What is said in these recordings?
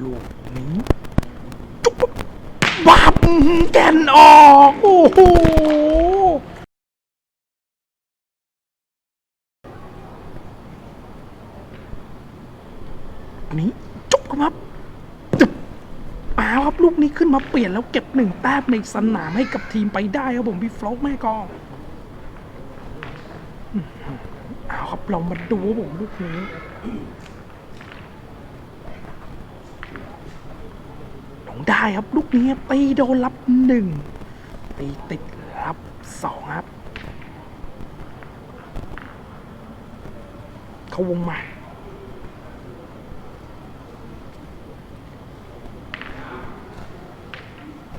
ลูกนี้จุ๊บบับแกนออกโอ้โหนี้จบครับตึบเอาครับลูกนี้ขึ้นมาเปลี่ยนแล้วเก็บหนึ่งแต้มในสนามให้กับทีมไปได้ครับผมพี่ฟลอกแม่กองเอาครับเรามาดูครับผมลูกนี้ ลงได้ครับ ลูกนี้ตีโดนรับหนึ่งตีติดรับสองครับ เขาวงมา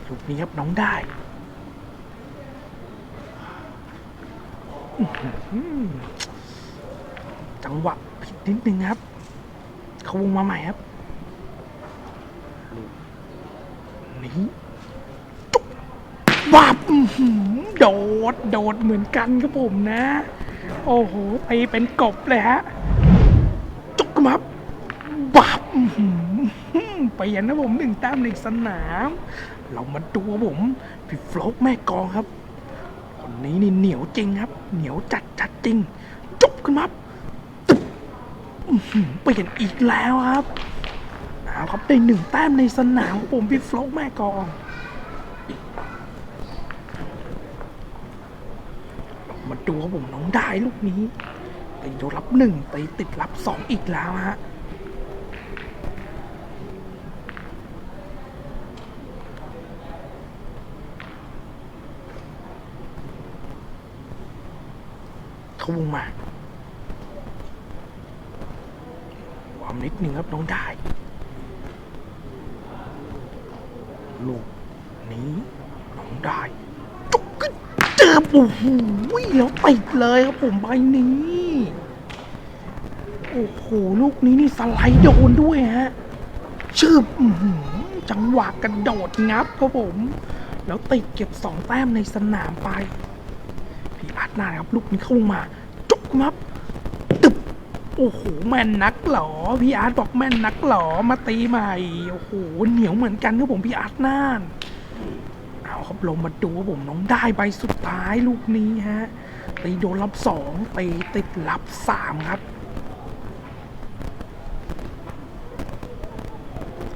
ลูกนี้ครับน้องได้จังหวะผิดนิดนึงครับ เขาวงมาใหม่ครับลูก นี้จุ๊บวับโดด โดดเหมือนกันครับผมนะ โอ้โหตีเป็นกบเลยฮะ จุกครับบับอื้อหือเปลี่ยนนะผมหนึ่งแต้มในสนาม เรามาดูครับผมพี่ฟลอกแม่กองครับ คนนี้นี่เหนียวจริงครับ เหนียวจัดจัดจริง จุบขึ้นมาตึ๊บอื้อหือเปลี่ยนอีกแล้วครับ ครับได้หนึ่งแต้มในสนามผมพี่ฟลอกแม่กองมาดูครับผมน้องได้ลูกนี้ตีโดรับหนึ่งตีติดรับสองอีกแล้วฮะเขาวงมาความนิดหนึ่งครับน้องได้ ลูกนี้น้องได้จุกก็เจอโอ้โหแล้วติดเลยครับผมใบนี้โอ้โหลูกนี้นี่สไลด์โดนด้วยฮะชืบจังหวะกระโดดงับครับผม แล้วติดเก็บสองแต้มในสนามไป พี่อาร์ตหน้าครับ ลูกนี้เข้ามาจุกครับตึบ โอ้โหแม่นนักหรอพี่อาร์ตบอกแม่นนักหรอมาตีใหม่โอ้โหเหนียวเหมือนกันครับผมพี่อาร์ตน่านเอาครับลงมาดูผมน้องได้ใบสุดท้ายลูกนี้ฮะตีโดนรับสองตีติดรับสามครับ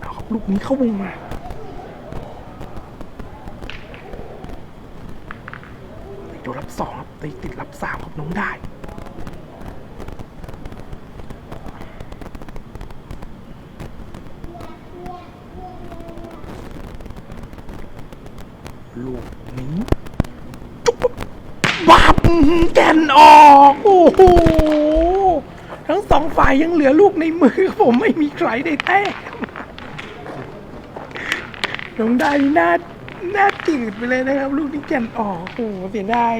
เอาครับลูกนี้เข้าวงมาตีโดนรับสองครับตีติดรับสามครับน้องได้ ลูกนี้จุ๊บวับแกนออกโอ้โหทั้งสองฝ่ายยังเหลือลูกในมือผมไม่มีใครได้แต้มน้องได้นี่หน้าหน้าจืดไปเลยนะครับ ลูกนี้แกนออกโอ้โหเสียดาย